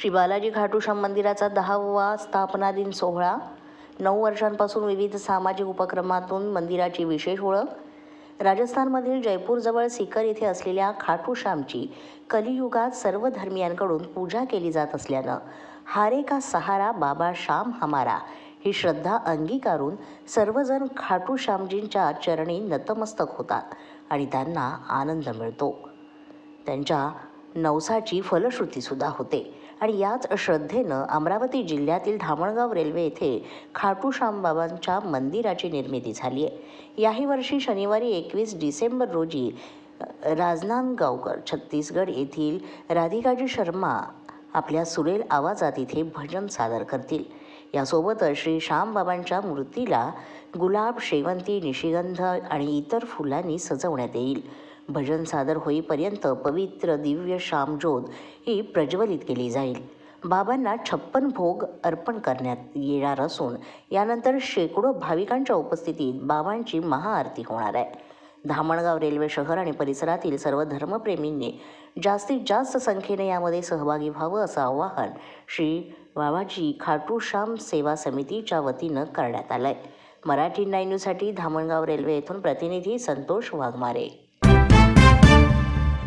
श्री बालाजी खाटूश्याम मंदिराचा दहावा स्थापना दिन सोहळा. नऊ वर्षांपासून विविध सामाजिक उपक्रमातून मंदिराची विशेष ओळख. राजस्थानमधील जयपूरजवळ सिकर येथे असलेल्या खाटूश्यामची कलियुगात सर्व धर्मियांकडून पूजा केली जात असल्यानं हारे का सहारा बाबा श्याम हमारा ही श्रद्धा अंगीकारून सर्वजण खाटूश्यामजींच्या चरणी नतमस्तक होतात आणि त्यांना आनंद मिळतो. त्यांच्या नवसाची फलश्रुतीसुद्धा होते. आणि याच श्रद्धेनं अमरावती जिल्ह्यातील धामणगाव रेल्वे येथे खाटू श्यामबाबांच्या मंदिराची निर्मिती झाली आहे. याही वर्षी शनिवारी एकवीस डिसेंबर रोजी राजनांदगावकर छत्तीसगड येथील राधिकाजी शर्मा आपल्या सुरेल आवाजात इथे भजन सादर करतील. यासोबतच श्री श्यामबाबांच्या मूर्तीला गुलाब शेवंती निशिगंध आणि इतर फुलांनी सजवण्यात येईल. भजन सादर होईपर्यंत पवित्र दिव्य श्यामज्योत ही प्रज्वलित केली जाईल. बाबांना छप्पन भोग अर्पण करण्यात येणार असून यानंतर शेकडो भाविकांच्या उपस्थितीत बाबांची महाआरती होणार आहे. धामणगाव रेल्वे शहर आणि परिसरातील सर्व धर्मप्रेमींनी जास्तीत जास्त संख्येने यामध्ये सहभागी व्हावं असं आवाहन श्री बाबाजी खाटू श्याम सेवा समितीच्या वतीनं करण्यात आलं आहे मराठी नाईन न्यूजसाठी धामणगाव रेल्वे येथून प्रतिनिधी संतोष वाघमारे. Thank you.